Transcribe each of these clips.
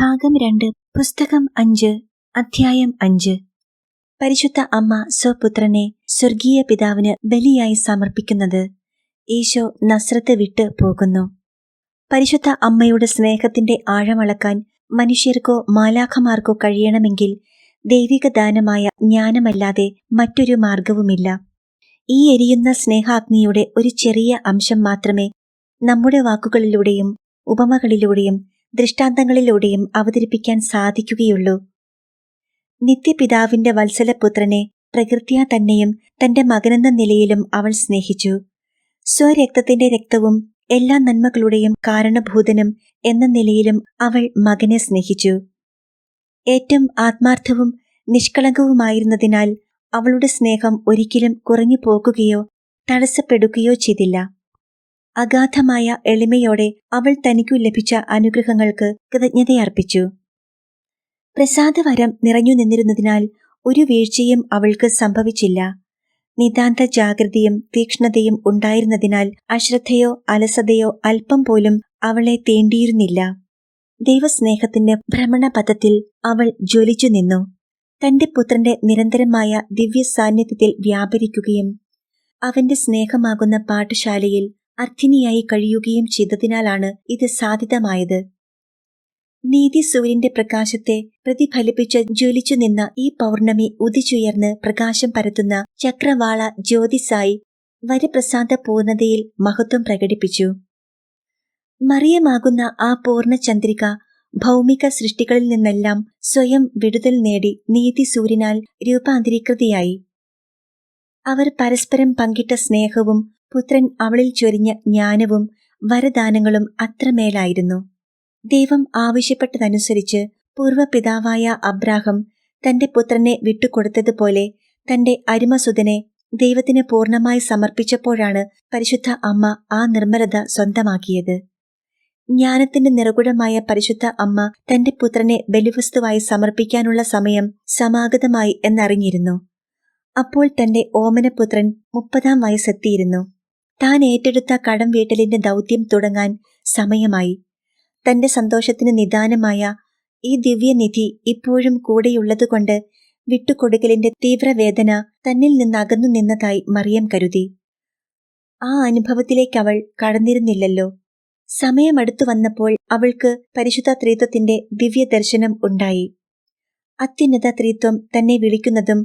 ഭാഗം രണ്ട് പുസ്തകം അഞ്ച് അധ്യായം അഞ്ച്. പരിശുദ്ധ അമ്മ സ്വപുത്രനെ സ്വർഗീയ പിതാവിന് ബലിയായി സമർപ്പിക്കുന്നത് ഈശോ നസ്രത്ത് വിട്ട് പോകുന്നു. പരിശുദ്ധ അമ്മയുടെ സ്നേഹത്തിന്റെ ആഴമളക്കാൻ മനുഷ്യർക്കോ മാലാഖമാർക്കോ കഴിയണമെങ്കിൽ ദൈവിക ദാനമായ ജ്ഞാനമല്ലാതെ മറ്റൊരു മാർഗവുമില്ല. ഈ എരിയുന്ന സ്നേഹാഗ്നിയുടെ ഒരു ചെറിയ അംശം മാത്രമേ നമ്മുടെ വാക്കുകളിലൂടെയും ഉപമകളിലൂടെയും ദൃഷ്ടാന്തങ്ങളിലൂടെയും അവതരിപ്പിക്കാൻ സാധിക്കുകയുള്ളൂ. നിത്യപിതാവിന്റെ വത്സലപുത്രനെ പ്രകൃത്യാ തന്നെയും തന്റെ മകനെന്ന നിലയിലും അവൾ സ്നേഹിച്ചു. സ്വരക്തത്തിന്റെ രക്തവും എല്ലാ നന്മകളുടെയും കാരണഭൂതനും എന്ന നിലയിലും അവൾ മകനെ സ്നേഹിച്ചു. ഏറ്റവും ആത്മാർത്ഥവും നിഷ്കളങ്കവുമായിരുന്നതിനാൽ അവളുടെ സ്നേഹം ഒരിക്കലും കുറഞ്ഞു പോകുകയോ തടസ്സപ്പെടുകയോ ചെയ്തില്ല. അഗാധമായ എളിമയോടെ അവൾ തനിക്കു ലഭിച്ച അനുഗ്രഹങ്ങൾക്ക് കൃതജ്ഞതയർപ്പിച്ചു. പ്രസാദവരം നിറഞ്ഞു നിന്നിരുന്നതിനാൽ ഒരു വീഴ്ചയും അവൾക്ക് സംഭവിച്ചില്ല. നിതാന്ത ജാഗ്രതയും തീക്ഷ്ണതയും ഉണ്ടായിരുന്നതിനാൽ അശ്രദ്ധയോ അലസതയോ അല്പം പോലും അവളെ തേണ്ടിയിരുന്നില്ല. ദൈവസ്നേഹത്തിന്റെ ഭ്രമണപഥത്തിൽ അവൾ ജ്വലിച്ചു നിന്നു. തന്റെ പുത്രന്റെ നിരന്തരമായ ദിവ്യ സാന്നിധ്യത്തിൽ വ്യാപരിക്കുകയും അവന്റെ സ്നേഹമാകുന്ന പാഠശാലയിൽ അർത്ഥിനിയായി കഴിയുകയും ചെയ്തതിനാലാണ് ഇത് സാധ്യതമായത് നീതിസൂര്യന്റെ പ്രകാശത്തെ പ്രതിഫലിപ്പിച്ച് ജ്വലിച്ചു നിന്ന ഈ പൗർണമി ഉദിച്ചുയർന്ന് പ്രകാശം പരത്തുന്ന ചക്രവാള ജ്യോതിസായി വരപ്രസാദ പൂർണതയിൽ മഹത്വം പ്രകടിപ്പിച്ചു. മറിയമാകുന്ന ആ പൂർണചന്ദ്രിക ഭൗമിക സൃഷ്ടികളിൽ നിന്നെല്ലാം സ്വയം വിടുതൽ നേടി നീതി സൂര്യനാൽ രൂപാന്തരീകൃതിയായി. അവർ പരസ്പരം പങ്കിട്ട സ്നേഹവും പുത്രൻ അവളിൽ ചൊരിഞ്ഞ ജ്ഞാനവും വരദാനങ്ങളും അത്രമേലായിരുന്നു. ദൈവം ആവശ്യപ്പെട്ടതനുസരിച്ച് പൂർവപിതാവായ അബ്രാഹം തന്റെ പുത്രനെ വിട്ടുകൊടുത്തതുപോലെ തന്റെ അരുമസുതനെ ദൈവത്തിന് പൂർണമായി സമർപ്പിച്ചപ്പോഴാണ് പരിശുദ്ധ അമ്മ ആ നിർമ്മലത സ്വന്തമാക്കിയത്. ജ്ഞാനത്തിന്റെ നിറകുടമായ പരിശുദ്ധ അമ്മ തന്റെ പുത്രനെ ബലിവസ്തുവായി സമർപ്പിക്കാനുള്ള സമയം സമാഗതമായി എന്നറിഞ്ഞിരുന്നു. അപ്പോൾ തന്റെ ഓമനപുത്രൻ മുപ്പതാം വയസ്സെത്തിയിരുന്നു. താൻ ഏറ്റെടുത്ത കടം വീട്ടലിന്റെ ദൗത്യം തുടങ്ങാൻ സമയമായി. തന്റെ സന്തോഷത്തിന് നിദാനമായ ഈ ദിവ്യനിധി ഇപ്പോഴും കൂടെയുള്ളതുകൊണ്ട് വിട്ടുകൊടുക്കലിന്റെ തീവ്രവേദന തന്നിൽ നിന്ന് അകന്നു നിന്നതായി മറിയം കരുതി. ആ അനുഭവത്തിലേക്ക് അവൾ കടന്നിരുന്നില്ലല്ലോ. സമയമടുത്തു വന്നപ്പോൾ അവൾക്ക് പരിശുദ്ധ ത്രീത്വത്തിന്റെ ദിവ്യ ദർശനം ഉണ്ടായി. അത്യുന്നത ത്രീത്വം തന്നെ വിളിക്കുന്നതും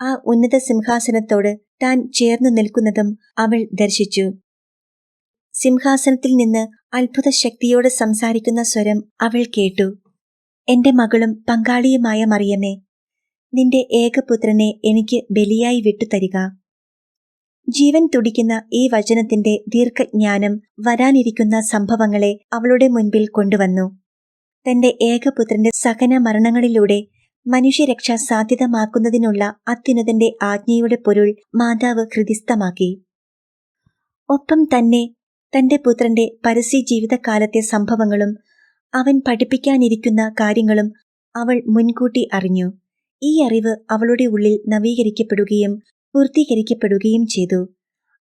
ആ ഉന്നത സിംഹാസനത്തോട് താൻ ചേർന്നു നിൽക്കുന്നതും അവൾ ദർശിച്ചു. സിംഹാസനത്തിൽ നിന്ന് അത്ഭുത ശക്തിയോടെ സംസാരിക്കുന്ന സ്വരം അവൾ കേട്ടു. എന്റെ മകളും പങ്കാളിയുമായ മറിയമേ നിന്റെ ഏകപുത്രനെ എനിക്ക് ബലിയായി വിട്ടുതരിക. ജീവൻ തുടിക്കുന്ന ഈ വചനത്തിന്റെ ദീർഘജ്ഞാനം വരാനിരിക്കുന്ന സംഭവങ്ങളെ അവളുടെ മുൻപിൽ കൊണ്ടുവന്നു. തന്റെ ഏകപുത്രന്റെ സഹന മരണങ്ങളിലൂടെ മനുഷ്യരക്ഷ സാധ്യതമാക്കുന്നതിനുള്ള അത്യുന്നതന്റെ ആജ്ഞയുടെ പൊരുൾ മാതാവ് ഹൃദിസ്ഥമാക്കി. ഒപ്പം തന്നെ തന്റെ പുത്രന്റെ പരസ്യ ജീവിതകാലത്തെ സംഭവങ്ങളും അവൻ പഠിപ്പിക്കാനിരിക്കുന്ന കാര്യങ്ങളും അവൾ മുൻകൂട്ടി അറിഞ്ഞു. ഈ അറിവ് അവളുടെ ഉള്ളിൽ നവീകരിക്കപ്പെടുകയും പൂർത്തീകരിക്കപ്പെടുകയും ചെയ്തു.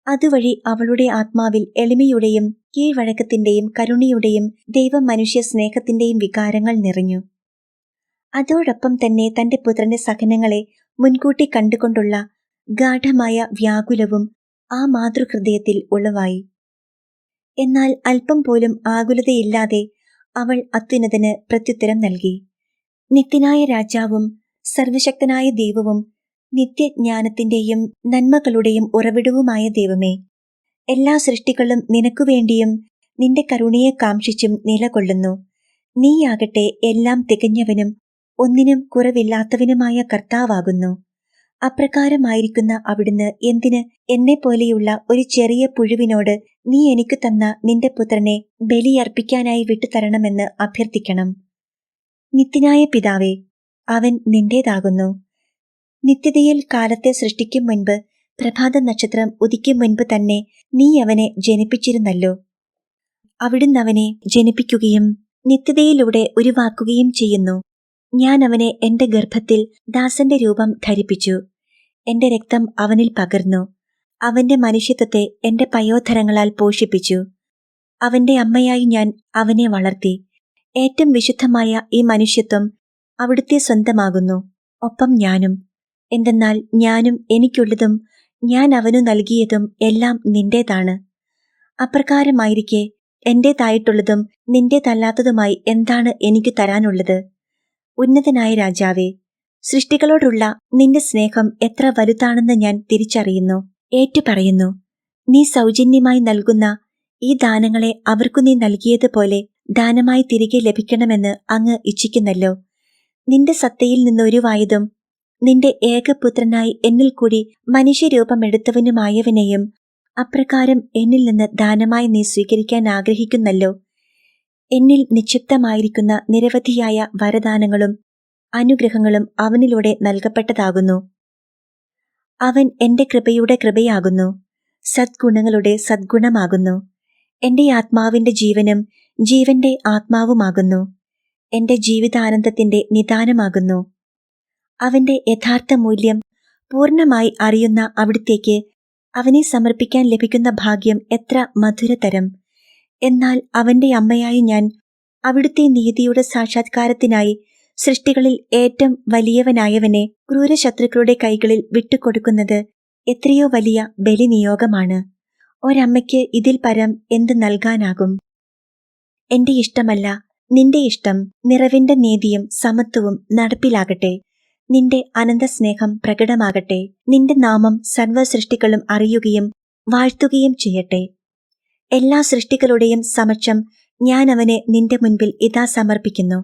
അതുവഴി അവളുടെ ആത്മാവിൽ എളിമയുടെയും കീഴ്വഴക്കത്തിന്റെയും കരുണയുടെയും ദൈവ മനുഷ്യ സ്നേഹത്തിന്റെയും വികാരങ്ങൾ നിറഞ്ഞു. അതോടൊപ്പം തന്നെ തന്റെ പുത്രന്റെ സഹനങ്ങളെ മുൻകൂട്ടി കണ്ടുകൊണ്ടുള്ള ഗാഠമായ വ്യാകുലവും ആ മാതൃഹൃദയത്തിൽ ഉളവായി. എന്നാൽ അല്പം പോലും ആകുലതയില്ലാതെ അവൾ അത്യുനതിന് പ്രത്യുത്തരം നൽകി. നിത്യനായ രാജാവും സർവശക്തനായ ദൈവവും നിത്യജ്ഞാനത്തിന്റെയും നന്മകളുടെയും ഉറവിടവുമായ ദൈവമേ എല്ലാ സൃഷ്ടികളും നിനക്കുവേണ്ടിയും നിന്റെ കരുണയെ കാംക്ഷിച്ചും നിലകൊള്ളുന്നു. നീയാകട്ടെ എല്ലാം തികഞ്ഞവനും ഒന്നിനും കുറവില്ലാത്തവനുമായ കർത്താവാകുന്നു. അപ്രകാരമായിരിക്കുന്ന അവിടുന്ന് എന്തിന് എന്നെ പോലെയുള്ള ഒരു ചെറിയ പുഴുവിനോട് നീ എനിക്ക് തന്ന നിന്റെ പുത്രനെ ബലിയർപ്പിക്കാനായി വിട്ടുതരണമെന്ന് അഭ്യർത്ഥിക്കണം. നിത്യനായ പിതാവേ അവൻ നിന്റേതാകുന്നു. നിത്യതയിൽ കാലത്തെ സൃഷ്ടിക്കും മുൻപ് പ്രഭാത നക്ഷത്രം ഉദിക്കും മുൻപ് തന്നെ നീ അവനെ ജനിപ്പിച്ചിരുന്നല്ലോ. അവിടുന്ന് അവനെ ജനിപ്പിക്കുകയും നിത്യതയിലൂടെ ഉരുവാക്കുകയും ചെയ്യുന്നു. ഞാൻ അവനെ എന്റെ ഗർഭത്തിൽ ദാസന്റെ രൂപം ധരിപ്പിച്ചു. എന്റെ രക്തം അവനിൽ പകർന്നു. അവന്റെ മനുഷ്യത്വത്തെ എന്റെ പയോധരങ്ങളാൽ പോഷിപ്പിച്ചു. അവന്റെ അമ്മയായി ഞാൻ അവനെ വളർത്തി. ഏറ്റവും വിശുദ്ധമായ ഈ മനുഷ്യത്വം അവിടുത്തെ സ്വന്തമാകുന്നു. ഒപ്പം ഞാനും. എന്തെന്നാൽ ഞാനും എനിക്കുള്ളതും ഞാൻ അവനു നൽകിയതും എല്ലാം നിന്റേതാണ്. അപ്രകാരമായിരിക്കെ എന്റേതായിട്ടുള്ളതും നിന്റേതല്ലാത്തതുമായി എന്താണ് എനിക്ക് തരാനുള്ളത്? ഉന്നതനായ രാജാവേ സൃഷ്ടികളോടുള്ള നിന്റെ സ്നേഹം എത്ര വലുതാണെന്ന് ഞാൻ തിരിച്ചറിയുന്നു ഏറ്റുപറയുന്നു. നീ സൗജന്യമായി നൽകുന്ന ഈ ദാനങ്ങളെ അവർക്കു നീ നൽകിയതുപോലെ ദാനമായി തിരികെ ലഭിക്കണമെന്ന് അങ്ങ് ഇച്ഛിക്കുന്നല്ലോ. നിന്റെ സത്തയിൽ നിന്നൊരുവായതും നിന്റെ ഏകപുത്രനായി എന്നിൽ കൂടി മനുഷ്യരൂപമെടുത്തവനുമായവനെയും അപ്രകാരം എന്നിൽ നിന്ന് ദാനമായി നീ സ്വീകരിക്കാൻ ആഗ്രഹിക്കുന്നല്ലോ. എന്നിൽ നിക്ഷിപ്തമായിരിക്കുന്ന നിരവധിയായ വരദാനങ്ങളും അനുഗ്രഹങ്ങളും അവനിലൂടെ നൽകപ്പെട്ടതാകുന്നു. അവൻ എന്റെ കൃപയുടെ കൃപയാകുന്നു സദ്ഗുണങ്ങളുടെ സദ്ഗുണമാകുന്നു. എന്റെ ആത്മാവിന്റെ ജീവനും ജീവന്റെ ആത്മാവുമാകുന്നു. എന്റെ ജീവിതാനന്ദത്തിന്റെ നിദാനമാകുന്നു. അവന്റെ യഥാർത്ഥ മൂല്യം പൂർണമായി അറിയുന്ന അവിടുത്തേക്ക് അവനെ സമർപ്പിക്കാൻ ലഭിക്കുന്ന ഭാഗ്യം എത്ര മധുരതരം. എന്നാൽ അവന്റെ അമ്മയായി ഞാൻ അവിടുത്തെ നീതിയുടെ സാക്ഷാത്കാരത്തിനായി സൃഷ്ടികളിൽ ഏറ്റവും വലിയവനായവനെ ക്രൂരശത്രുക്കളുടെ കൈകളിൽ വിട്ടുകൊടുക്കുന്നത് എത്രയോ വലിയ ബലിനിയോഗമാണ്. ഒരമ്മയ്ക്ക് ഇതിൽ പരം എന്ത് നൽകാനാകും? എന്റെ ഇഷ്ടമല്ല നിന്റെ ഇഷ്ടം നിറവിന്റെ നീതിയും സമത്വവും നടപ്പിലാകട്ടെ. നിന്റെ അനന്തസ്നേഹം പ്രകടമാകട്ടെ. നിന്റെ നാമം സർവസൃഷ്ടികളും അറിയുകയും വാഴ്ത്തുകയും ചെയ്യട്ടെ. എല്ലാ സൃഷ്ടികളുടെയും സമക്ഷം ഞാൻ അവനെ നിന്റെ മുൻപിൽ ഇതാ സമർപ്പിക്കുന്നു.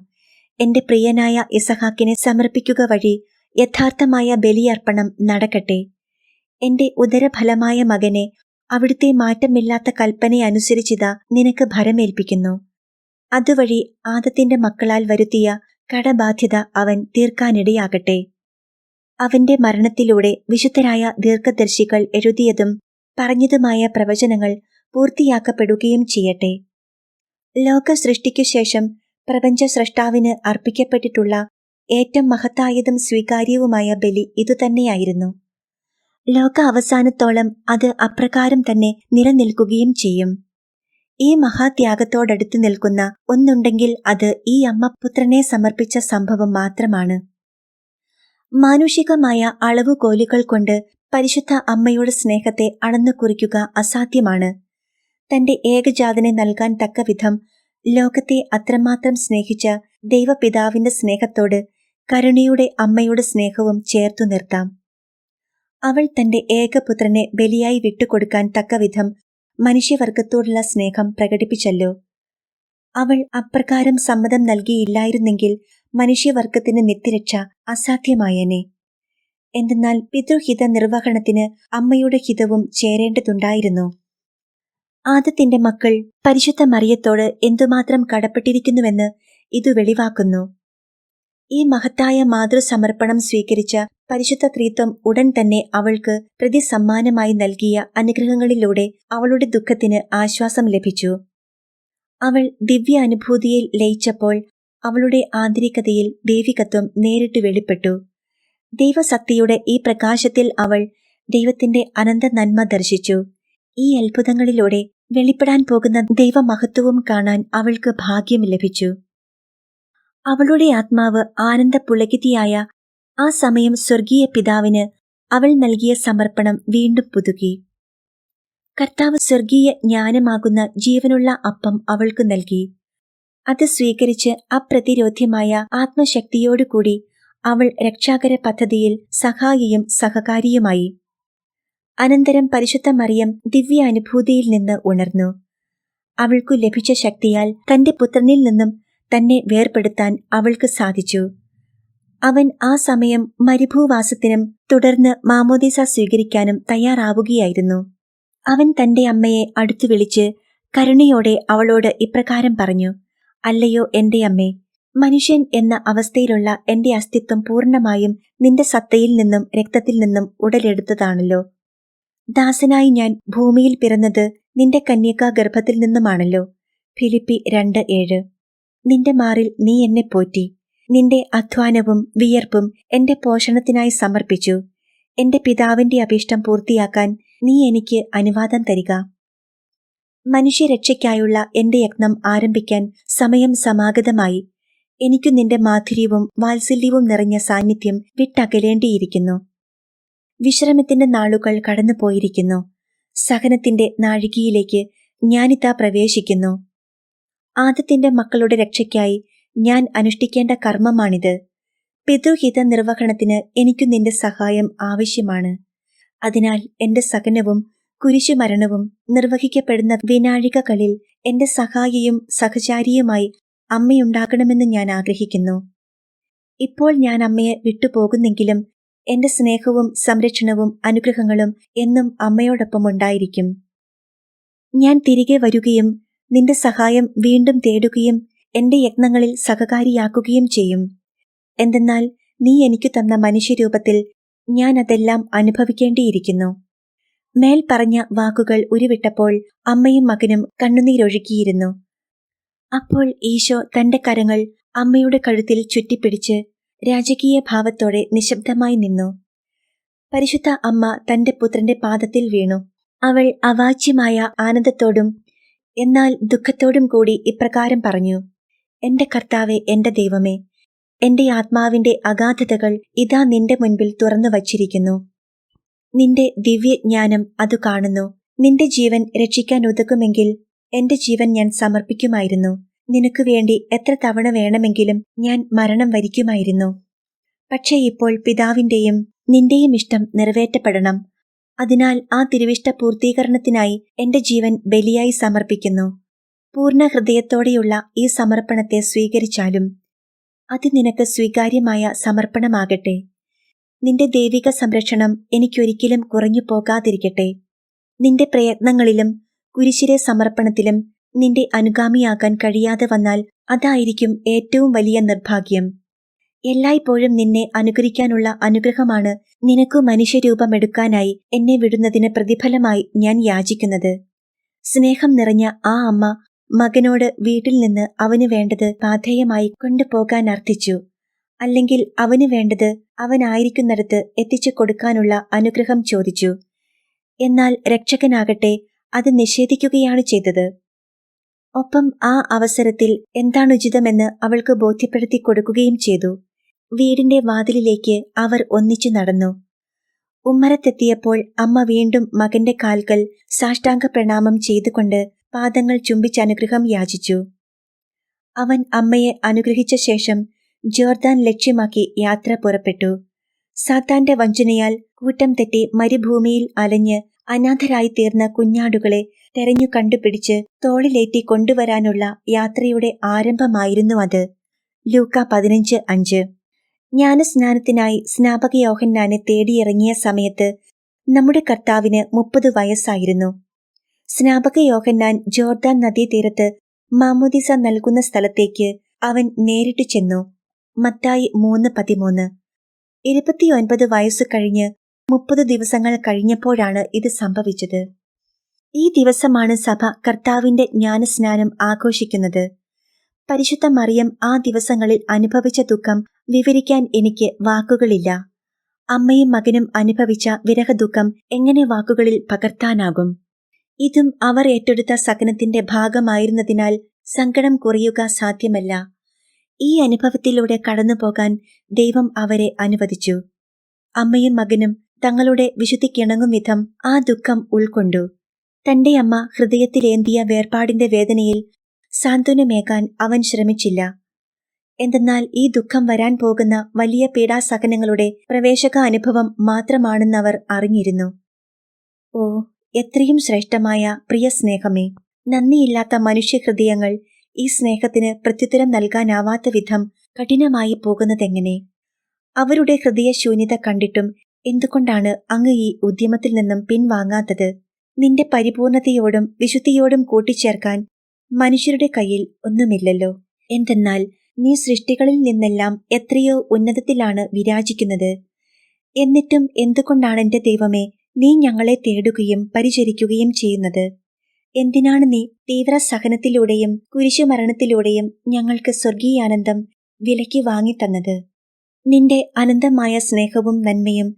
എന്റെ പ്രിയനായ ഇസഹാക്കിനെ സമർപ്പിക്കുക വഴി യഥാർത്ഥമായ ബലിയർപ്പണം നടക്കട്ടെ. എന്റെ ഉദരഫലമായ മകനെ അവിടുത്തെ മാറ്റമില്ലാത്ത കൽപ്പനയനുസരിച്ചിത നിനക്ക് ഭരമേൽപ്പിക്കുന്നു. അതുവഴി ആദത്തിന്റെ മക്കളാൽ വരുത്തിയ കടബാധ്യത അവൻ തീർക്കാനിടയാകട്ടെ. അവന്റെ മരണത്തിലൂടെ വിശുദ്ധരായ ദീർഘദർശികൾ എഴുതിയതും പറഞ്ഞതുമായ പ്രവചനങ്ങൾ പൂർത്തിയാക്കപ്പെടുകയും ചെയ്യട്ടെ. ലോക സൃഷ്ടിക്കു ശേഷം പ്രപഞ്ച സ്രഷ്ടാവിന് അർപ്പിക്കപ്പെട്ടിട്ടുള്ള ഏറ്റവും മഹത്തായതും സ്വീകാര്യവുമായ ബലി ഇതുതന്നെയായിരുന്നു. ലോക അവസാനത്തോളം അത് അപ്രകാരം തന്നെ നിലനിൽക്കുകയും ചെയ്യും. ഈ മഹാത്യാഗത്തോടടുത്തു നിൽക്കുന്ന ഒന്നുണ്ടെങ്കിൽ അത് ഈ അമ്മ പുത്രനെ സമർപ്പിച്ച സംഭവം മാത്രമാണ്. മാനുഷികമായ അളവുകോലുകൾ കൊണ്ട് പരിശുദ്ധ അമ്മയുടെ സ്നേഹത്തെ അളന്നു കുറിക്കുക അസാധ്യമാണ്. തന്റെ ഏകജാതനെ നൽകാൻ തക്കവിധം ലോകത്തെ അത്രമാത്രം സ്നേഹിച്ച ദൈവപിതാവിന്റെ സ്നേഹത്തോട് കരുണയുടെ അമ്മയുടെ സ്നേഹവും ചേർത്തു നിർത്താം. അവൾ തന്റെ ഏകപുത്രനെ ബലിയായി വിട്ടുകൊടുക്കാൻ തക്കവിധം മനുഷ്യവർഗത്തോടുള്ള സ്നേഹം പ്രകടിപ്പിച്ചല്ലോ. അവൾ അപ്രകാരം സമ്മതം നൽകിയില്ലായിരുന്നെങ്കിൽ മനുഷ്യവർഗത്തിന് നിത്യരക്ഷ അസാധ്യമായേനെ. എന്തെന്നാൽ പിതൃഹിത നിർവഹണത്തിന് അമ്മയുടെ ഹിതവും ചേരേണ്ടതുണ്ടായിരുന്നു. ആദത്തിന്റെ മക്കൾ പരിശുദ്ധ മറിയത്തോട് എന്തുമാത്രം കടപ്പെട്ടിരിക്കുന്നുവെന്ന് ഇത് വെളിവാക്കുന്നു. ഈ മഹത്തായ മാതൃസമർപ്പണം സ്വീകരിച്ച പരിശുദ്ധ ത്രീത്വം ഉടൻ തന്നെ അവൾക്ക് പ്രതിസമ്മാനമായി നൽകിയ അനുഗ്രഹങ്ങളിലൂടെ അവളുടെ ദുഃഖത്തിന് ആശ്വാസം ലഭിച്ചു. അവൾ ദിവ്യ അനുഭൂതിയിൽ ലയിച്ചപ്പോൾ അവളുടെ ആന്തരികതയിൽ ദൈവികത്വം നേരിട്ട് വെളിപ്പെട്ടു. ദൈവശക്തിയുടെ ഈ പ്രകാശത്തിൽ അവൾ ദൈവത്തിന്റെ അനന്ത നന്മ ദർശിച്ചു. ഈ അത്ഭുതങ്ങളിലൂടെ വെളിപ്പെടാൻ പോകുന്ന ദൈവമഹത്വവും കാണാൻ അവൾക്ക് ഭാഗ്യം ലഭിച്ചു. അവളുടെ ആത്മാവ് ആനന്ദ പുളകിതിയായ ആ സമയം സ്വർഗീയ പിതാവിന് അവൾ നൽകിയ സമർപ്പണം വീണ്ടും പുതുക്കി. കർത്താവ് സ്വർഗീയ ജ്ഞാനമാകുന്ന ജീവനുള്ള അപ്പം അവൾക്ക് നൽകി. അത് സ്വീകരിച്ച് അപ്രതിരോധ്യമായ ആത്മശക്തിയോടുകൂടി അവൾ രക്ഷാകര പദ്ധതിയിൽ സഹായിയും സഹകാരിയുമായി. അനന്തരം പരിശുദ്ധ മറിയം ദിവ്യ അനുഭൂതിയിൽ നിന്ന് ഉണർന്നു. അവൾക്കു ലഭിച്ച ശക്തിയാൽ തന്റെ പുത്രനിൽ നിന്നും തന്നെ വേർപെടുത്താൻ അവൾക്ക് സാധിച്ചു. അവൻ ആ സമയം മരുഭൂവാസത്തിനും തുടർന്ന് മാമോദീസ സ്വീകരിക്കാനും തയ്യാറാവുകയായിരുന്നു. അവൻ തന്റെ അമ്മയെ അടുത്തു വിളിച്ച് കരുണയോടെ അവളോട് ഇപ്രകാരം പറഞ്ഞു അല്ലയോ എന്റെ അമ്മേ മനുഷ്യൻ എന്ന അവസ്ഥയിലുള്ള എന്റെ അസ്തിത്വം പൂർണമായും നിന്റെ സത്തയിൽ നിന്നും രക്തത്തിൽ നിന്നും ഉടലെടുത്തതാണല്ലോ. ദാസനായി ഞാൻ ഭൂമിയിൽ പിറന്നത് നിന്റെ കന്യകാ ഗർഭത്തിൽ നിന്നുമാണല്ലോ. ഫിലിപ്പി രണ്ട് ഏഴ്. നിന്റെ മാറിൽ നീ എന്നെ പോറ്റി. നിന്റെ അധ്വാനവും വിയർപ്പും എന്റെ പോഷണത്തിനായി സമർപ്പിച്ചു. എന്റെ പിതാവിന്റെ അഭീഷ്ടം പൂർത്തിയാക്കാൻ നീ എനിക്ക് അനുവാദം തരിക. മനുഷ്യരക്ഷയ്ക്കായുള്ള എന്റെ യത്നം ആരംഭിക്കാൻ സമയം സമാഗതമായി. എനിക്കു നിന്റെ മാധുര്യവും വാത്സല്യവും നിറഞ്ഞ സാന്നിധ്യം വിട്ടകലേണ്ടിയിരിക്കുന്നു. വിശ്രമത്തിന്റെ നാളുകൾ കടന്നുപോയിരിക്കുന്നു. സഹനത്തിന്റെ നാഴികയിലേക്ക് ഞാനിതാ പ്രവേശിക്കുന്നു. ആദത്തിന്റെ മക്കളുടെ രക്ഷയ്ക്കായി ഞാൻ അനുഷ്ഠിക്കേണ്ട കർമ്മമാണിത്. പിതൃഹിത നിർവഹണത്തിന് എനിക്കു നിന്റെ സഹായം ആവശ്യമാണ്. അതിനാൽ എന്റെ സഹനവും കുരിശുമരണവും നിർവഹിക്കപ്പെടുന്ന വിനാഴികകളിൽ എന്റെ സഹായിയും സഹചാരിയുമായി അമ്മയുണ്ടാകണമെന്ന് ഞാൻ ആഗ്രഹിക്കുന്നു. ഇപ്പോൾ ഞാൻ അമ്മയെ വിട്ടുപോകുന്നെങ്കിലും എന്റെ സ്നേഹവും സംരക്ഷണവും അനുഗ്രഹങ്ങളും എന്നും അമ്മയോടൊപ്പം ഉണ്ടായിരിക്കും. ഞാൻ തിരികെ വരികയും നിന്റെ സഹായം വീണ്ടും തേടുകയും എന്റെ യത്നങ്ങളിൽ സഹകാരിയാക്കുകയും ചെയ്യും. എന്തെന്നാൽ നീ എനിക്കു തന്ന മനുഷ്യരൂപത്തിൽ ഞാൻ അതെല്ലാം അനുഭവിക്കേണ്ടിയിരിക്കുന്നു. മേൽ പറഞ്ഞ വാക്കുകൾ ഉരുവിട്ടപ്പോൾ അമ്മയും മകനും കണ്ണുനീരൊഴുക്കിയിരുന്നു. അപ്പോൾ ഈശോ തന്റെ കരങ്ങൾ അമ്മയുടെ കഴുത്തിൽ ചുറ്റിപ്പിടിച്ച് രാജകീയ ഭാവത്തോടെ നിശബ്ദമായി നിന്നു. പരിശുദ്ധ അമ്മ തന്റെ പുത്രന്റെ പാദത്തിൽ വീണു. അവൾ അവാച്യമായ ആനന്ദത്തോടും എന്നാൽ ദുഃഖത്തോടും കൂടി ഇപ്രകാരം പറഞ്ഞു എന്റെ കർത്താവെ എന്റെ ദൈവമേ എന്റെ ആത്മാവിന്റെ അഗാധതകൾ ഇതാ നിന്റെ മുൻപിൽ തുറന്നു വച്ചിരിക്കുന്നു. നിന്റെ ദിവ്യജ്ഞാനം അത് കാണുന്നു. നിന്റെ ജീവൻ രക്ഷിക്കാൻ ഉതകുമെങ്കിൽ എന്റെ ജീവൻ ഞാൻ സമർപ്പിക്കുമായിരുന്നു. നിനക്കു വേണ്ടി എത്ര തവണ വേണമെങ്കിലും ഞാൻ മരണം വരിക്കുമായിരുന്നു. പക്ഷേ ഇപ്പോൾ പിതാവിന്റെയും നിന്റെയും ഇഷ്ടം നിറവേറ്റപ്പെടണം. അതിനാൽ ആ തിരുവിഷ്ട പൂർത്തീകരണത്തിനായി എന്റെ ജീവൻ ബലിയായി സമർപ്പിക്കുന്നു. പൂർണ ഹൃദയത്തോടെയുള്ള ഈ സമർപ്പണത്തെ സ്വീകരിച്ചാലും അത് നിനക്ക് സ്വീകാര്യമായ സമർപ്പണമാകട്ടെ. നിന്റെ ദൈവിക സംരക്ഷണം എനിക്കൊരിക്കലും കുറഞ്ഞു പോകാതിരിക്കട്ടെ നിന്റെ പ്രയത്നങ്ങളിലും കുരിശിലെ സമർപ്പണത്തിലും നിന്റെ അനുഗാമിയാകാൻ കഴിയാതെ വന്നാൽ അതായിരിക്കും ഏറ്റവും വലിയ നിർഭാഗ്യം. എല്ലായ്പ്പോഴും നിന്നെ അനുകരിക്കാനുള്ള അനുഗ്രഹമാണ് നിനക്കു മനുഷ്യരൂപമെടുക്കാനായി എന്നെ വിടുന്നതിന് പ്രതിഫലമായി ഞാൻ യാചിക്കുന്നത്. സ്നേഹം നിറഞ്ഞ ആ അമ്മ മകനോട് വീട്ടിൽ നിന്ന് അവന് വേണ്ടത് പാധേയമായി കൊണ്ടുപോകാൻ അർത്ഥിച്ചു. അല്ലെങ്കിൽ അവന് വേണ്ടത് അവനായിരിക്കുന്നിടത്ത് എത്തിച്ചു കൊടുക്കാനുള്ള അനുഗ്രഹം ചോദിച്ചു. എന്നാൽ രക്ഷകനാകട്ടെ അത് നിഷേധിക്കുകയാണ് ചെയ്തത്. ഒപ്പം ആ അവസരത്തിൽ എന്താണ് എന്താണുചിതമെന്ന് അവൾക്ക് ബോധ്യപ്പെടുത്തി കൊടുക്കുകയും ചെയ്തു. വീടിന്റെ വാതിലിലേക്ക് അവർ ഒന്നിച്ചു നടന്നു. ഉമ്മരത്തെത്തിയപ്പോൾ അമ്മ വീണ്ടും മകന്റെ കാൽക്കൽ സാഷ്ടാംഗ പ്രണാമം ചെയ്തുകൊണ്ട് പാദങ്ങൾ ചുംബിച്ച് അനുഗ്രഹം യാചിച്ചു. അവൻ അമ്മയെ അനുഗ്രഹിച്ച ശേഷം ജോർദാൻ ലക്ഷ്യമാക്കി യാത്ര പുറപ്പെട്ടു. സാത്താന്റെ വഞ്ചനയാൽ കൂട്ടം തെറ്റി മരുഭൂമിയിൽ അലഞ്ഞ് അനാഥരായി തീർന്ന കുഞ്ഞാടുകളെ തെരഞ്ഞു കണ്ടുപിടിച്ച് തോളിലേറ്റി കൊണ്ടുവരാനുള്ള യാത്രയുടെ ആരംഭമായിരുന്നു അത്. ലൂക്ക പതിനഞ്ച് അഞ്ച്. ജ്ഞാനസ്നാനത്തിനായി സ്നാപക യോഹന്നാനെ തേടിയിറങ്ങിയ സമയത്ത് നമ്മുടെ കർത്താവിന് മുപ്പത് വയസ്സായിരുന്നു. സ്നാപക യോഹന്നാൻ ജോർദാൻ നദീതീരത്ത് മാമോദിസ നൽകുന്ന സ്ഥലത്തേക്ക് അവൻ നേരിട്ട് ചെന്നു. മത്തായി മൂന്ന് പതിമൂന്ന്. ഇരുപത്തിയൊൻപത് വയസ്സു കഴിഞ്ഞ് മുപ്പത് ദിവസങ്ങൾ കഴിഞ്ഞപ്പോഴാണ് ഇത് സംഭവിച്ചത്. ഈ ദിവസമാണ് സഭ കർത്താവിന്റെ ജ്ഞാനസ്നാനം ആഘോഷിക്കുന്നത്. പരിശുദ്ധ മറിയം ആ ദിവസങ്ങളിൽ അനുഭവിച്ച ദുഃഖം വിവരിക്കാൻ എനിക്ക് വാക്കുകളില്ല. അമ്മയും മകനും അനുഭവിച്ച വിരഹദുഃഖം എങ്ങനെ വാക്കുകളിൽ പകർത്താനാകും? ഇതും അവർ ഏറ്റെടുത്ത സഹനത്തിന്റെ ഭാഗമായിരുന്നതിനാൽ സങ്കടം കുറയുക സാധ്യമല്ല. ഈ അനുഭവത്തിലൂടെ കടന്നുപോകാൻ ദൈവം അവരെ അനുവദിച്ചു. അമ്മയും മകനും തങ്ങളുടെ വിശുദ്ധിക്കിണങ്ങും വിധം ആ ദുഃഖം ഉൾക്കൊണ്ടു. തന്റെ അമ്മ ഹൃദയത്തിലേന്തിയ വേർപാടിന്റെ വേദനയിൽ സാന്ത്വനമേകാൻ അവൻ ശ്രമിച്ചില്ല. എന്തെന്നാൽ ഈ ദുഃഖം വരാൻ പോകുന്ന വലിയ പീഡാസഹനങ്ങളുടെ പ്രവേശക അനുഭവം മാത്രമാണെന്നവർ അറിഞ്ഞിരുന്നു. ഓ എത്രയും ശ്രേഷ്ഠമായ പ്രിയ സ്നേഹമേ നന്ദിയില്ലാത്ത മനുഷ്യഹൃദയങ്ങൾ ഈ സ്നേഹത്തിന് പ്രത്യുത്തരം നൽകാനാവാത്ത വിധം കഠിനമായി പോകുന്നതെങ്ങനെ? അവരുടെ ഹൃദയശൂന്യത കണ്ടിട്ടും എന്തുകൊണ്ടാണ് അങ്ങ് ഈ ഉദ്യമത്തിൽ നിന്നും പിൻവാങ്ങാത്തത്? നിന്റെ പരിപൂർണതയോടും വിശുദ്ധിയോടും കൂട്ടിച്ചേർക്കാൻ മനുഷ്യരുടെ കയ്യിൽ ഒന്നുമില്ലല്ലോ. എന്തെന്നാൽ നീ സൃഷ്ടികളിൽ നിന്നെല്ലാം എത്രയോ ഉന്നതത്തിലാണ് വിരാജിക്കുന്നത്. എന്നിട്ടും എന്തുകൊണ്ടാണ് എന്റെ ദൈവമേ നീ ഞങ്ങളെ തേടുകയും പരിചരിക്കുകയും ചെയ്യുന്നത്? എന്തിനാണ് നീ തീവ്ര സഹനത്തിലൂടെയും കുരിശുമരണത്തിലൂടെയും ഞങ്ങൾക്ക് സ്വർഗീയാനന്ദം വിലയ്ക്ക് വാങ്ങിത്തന്നത്? നിന്റെ അനന്തമായ സ്നേഹവും നന്മയും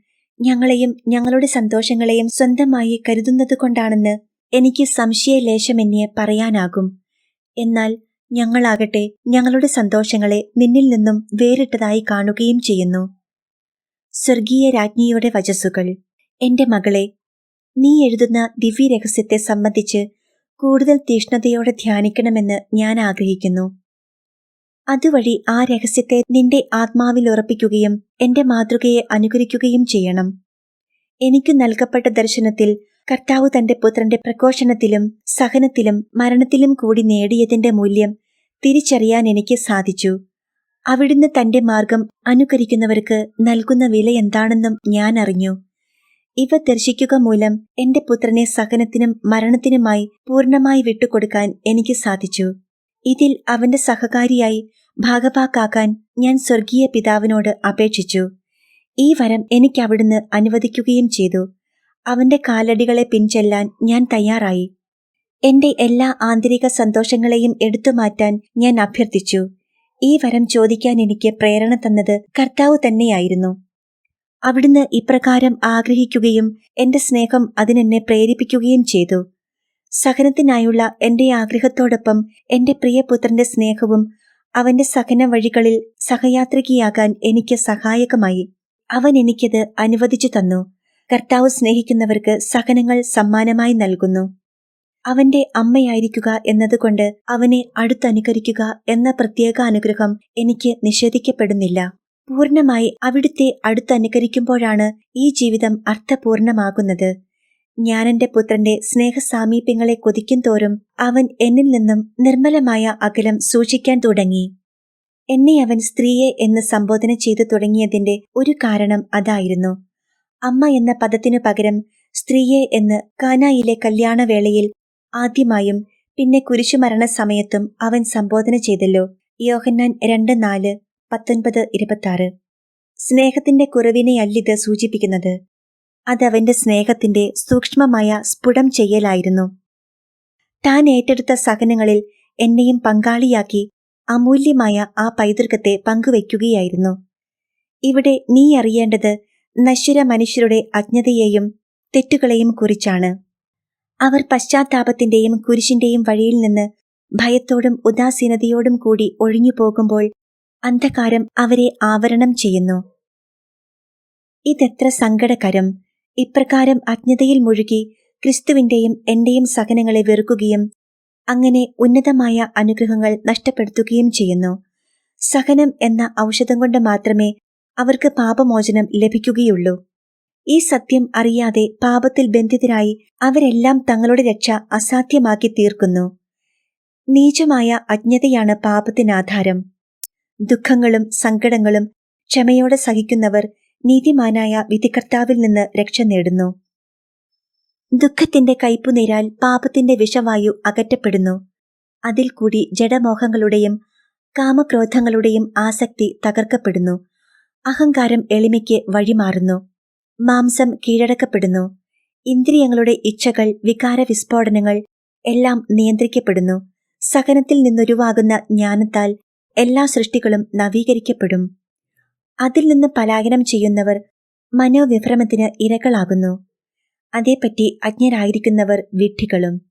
ഞങ്ങളെയും ഞങ്ങളുടെ സന്തോഷങ്ങളെയും സ്വന്തമായി കരുതുന്നത് കൊണ്ടാണെന്ന് എനിക്ക് സംശയലേശമെന്നെ പറയാനാകും. എന്നാൽ ഞങ്ങളാകട്ടെ ഞങ്ങളുടെ സന്തോഷങ്ങളെ നിന്നിൽ നിന്നും വേറിട്ടതായി കാണുകയും ചെയ്യുന്നു. സ്വർഗീയ രാജ്ഞിയുടെ വചസ്സുകൾ. എന്റെ മകളെ നീ എഴുതുന്ന ദിവ്യരഹസ്യത്തെ സംബന്ധിച്ച് കൂടുതൽ തീഷ്ണതയോടെ ധ്യാനിക്കണമെന്ന് ഞാൻ ആഗ്രഹിക്കുന്നു. അതുവഴി ആ രഹസ്യത്തെ നിന്റെ ആത്മാവിൽ ഉറപ്പിക്കുകയും എന്റെ മാതൃകയെ അനുകരിക്കുകയും ചെയ്യണം. എനിക്ക് നൽകപ്പെട്ട ദർശനത്തിൽ കർത്താവ് തന്റെ പുത്രന്റെ പ്രഘോഷണത്തിലും സഹനത്തിലും മരണത്തിലും കൂടി നേടിയതിന്റെ മൂല്യം തിരിച്ചറിയാൻ എനിക്ക് സാധിച്ചു. അവിടുന്ന് തന്റെ മാർഗം അനുകരിക്കുന്നവർക്ക് നൽകുന്ന വില എന്താണെന്നും ഞാൻ അറിഞ്ഞു. ഇവ ദർശിക്കുക മൂലം എന്റെ പുത്രനെ സഹനത്തിനും മരണത്തിനുമായി പൂർണമായി വിട്ടുകൊടുക്കാൻ എനിക്ക് സാധിച്ചു. ഇതിൽ അവന്റെ സഹകാരിയായി ഭാഗഭാക്കാക്കാൻ ഞാൻ സ്വർഗീയ പിതാവിനോട് അപേക്ഷിച്ചു. ഈ വരം എനിക്ക് അവിടുന്ന് അനുവദിക്കുകയും ചെയ്തു. അവന്റെ കാലടികളെ പിൻചെല്ലാൻ ഞാൻ തയ്യാറായി. എന്റെ എല്ലാ ആന്തരിക സന്തോഷങ്ങളെയും എടുത്തുമാറ്റാൻ ഞാൻ അഭ്യർത്ഥിച്ചു. ഈ വരം ചോദിക്കാൻ എനിക്ക് പ്രേരണ തന്നത് കർത്താവ് തന്നെയായിരുന്നു. അവിടുന്ന് ഇപ്രകാരം ആഗ്രഹിക്കുകയും എന്റെ സ്നേഹം അതിനെന്നെ പ്രേരിപ്പിക്കുകയും ചെയ്തു. സഹനത്തിനായുള്ള എന്റെ ആഗ്രഹത്തോടൊപ്പം എന്റെ പ്രിയപുത്രന്റെ സ്നേഹവും അവന്റെ സഹന വഴികളിൽ സഹയാത്രികയാകാൻ എനിക്ക് സഹായകമായി. അവൻ എനിക്കത് അനുവദിച്ചു തന്നു. കർത്താവ് സ്നേഹിക്കുന്നവർക്ക് സഹനങ്ങൾ സമ്മാനമായി നൽകുന്നു. അവന്റെ അമ്മയായിരിക്കുക എന്നതുകൊണ്ട് അവനെ അടുത്തനുകരിക്കുക എന്ന പ്രത്യേക അനുഗ്രഹം എനിക്ക് നിഷേധിക്കപ്പെടുന്നില്ല. പൂർണമായി അവിടുത്തെ അടുത്തനുകരിക്കുമ്പോഴാണ് ഈ ജീവിതം അർത്ഥപൂർണമാകുന്നത്. ഞാൻ എന്റെ പുത്രന്റെ സ്നേഹസാമീപ്യങ്ങളെ കൊതിക്കും തോറും അവൻ എന്നിൽ നിന്നും നിർമ്മലമായ അകലം സൂക്ഷിക്കാൻ തുടങ്ങി. എന്നെ അവൻ സ്ത്രീയെ എന്ന് സംബോധന ചെയ്തു തുടങ്ങിയതിന്റെ ഒരു കാരണം അതായിരുന്നു. അമ്മ എന്ന പദത്തിനു പകരം സ്ത്രീയെ എന്ന് കാനായിലെ കല്യാണവേളയിൽ ആദ്യമായും പിന്നെ കുരിശുമരണ സമയത്തും അവൻ സംബോധന ചെയ്തല്ലോ. യോഹന്നാൻ രണ്ട് നാല് പത്തൊൻപത് ഇരുപത്തി സ്നേഹത്തിന്റെ കുറവിനെയല്ലിത് സൂചിപ്പിക്കുന്നത്. അതവന്റെ സ്നേഹത്തിന്റെ സൂക്ഷ്മമായ സ്ഫുടം ചെയ്യലായിരുന്നു. താൻ ഏറ്റെടുത്ത സഹനങ്ങളിൽ എന്നെയും പങ്കാളിയാക്കി അമൂല്യമായ ആ പൈതൃകത്തെ പങ്കുവയ്ക്കുകയായിരുന്നു. ഇവിടെ നീ അറിയേണ്ടത് നശ്വര മനുഷ്യരുടെ അജ്ഞതയെയും തെറ്റുകളെയും കുറിച്ചാണ്. അവർ പശ്ചാത്താപത്തിന്റെയും കുരിശിന്റെയും വഴിയിൽ നിന്ന് ഭയത്തോടും ഉദാസീനതയോടും കൂടി ഒഴിഞ്ഞു പോകുമ്പോൾ അന്ധകാരം അവരെ ആവരണം ചെയ്യുന്നു. ഇതെത്ര സങ്കടകരം. ഇപ്രകാരം അജ്ഞതയിൽ മുഴുകി ക്രിസ്തുവിന്റെയും എന്റെയും സഹനങ്ങളെ വെറുക്കുകയും അങ്ങനെ ഉന്നതമായ അനുഗ്രഹങ്ങൾ നഷ്ടപ്പെടുത്തുകയും ചെയ്യുന്നു. സഹനം എന്ന ഔഷധം കൊണ്ട് മാത്രമേ അവർക്ക് പാപമോചനം ലഭിക്കുകയുള്ളൂ. ഈ സത്യം അറിയാതെ പാപത്തിൽ ബന്ധിതരായി അവരെല്ലാം തങ്ങളുടെ രക്ഷ അസാധ്യമാക്കി തീർക്കുന്നു. നീചമായ അജ്ഞതയാണ് പാപത്തിനാധാരം. ദുഃഖങ്ങളും സങ്കടങ്ങളും ക്ഷമയോടെ സഹിക്കുന്നവർ നീതിമാനായ വിധികർത്താവിൽ നിന്ന് രക്ഷ നേടുന്നു. ദുഃഖത്തിന്റെ കയ്പുനീരാൽ പാപത്തിന്റെ വിഷവായു അകറ്റപ്പെടുന്നു. അതിൽ കൂടി ജഡമോഹങ്ങളുടെയും കാമക്രോധങ്ങളുടെയും ആസക്തി തകർക്കപ്പെടുന്നു. അഹങ്കാരം എളിമയ്ക്ക് വഴിമാറുന്നു. മാംസം കീഴടക്കപ്പെടുന്നു. ഇന്ദ്രിയങ്ങളുടെ ഇച്ഛകൾ വികാര വിസ്ഫോടനങ്ങൾ എല്ലാം നിയന്ത്രിക്കപ്പെടുന്നു. സഹനത്തിൽ നിന്നൊരുവാകുന്ന ജ്ഞാനത്താൽ എല്ലാ സൃഷ്ടികളും നവീകരിക്കപ്പെടും. അതിൽ നിന്ന് പലായനം ചെയ്യുന്നവർ മനോവിഭ്രമത്തിന് ഇരകളാകുന്നു. അതേപ്പറ്റി അജ്ഞരായിരിക്കുന്നവർ വിഡ്ഢികളും.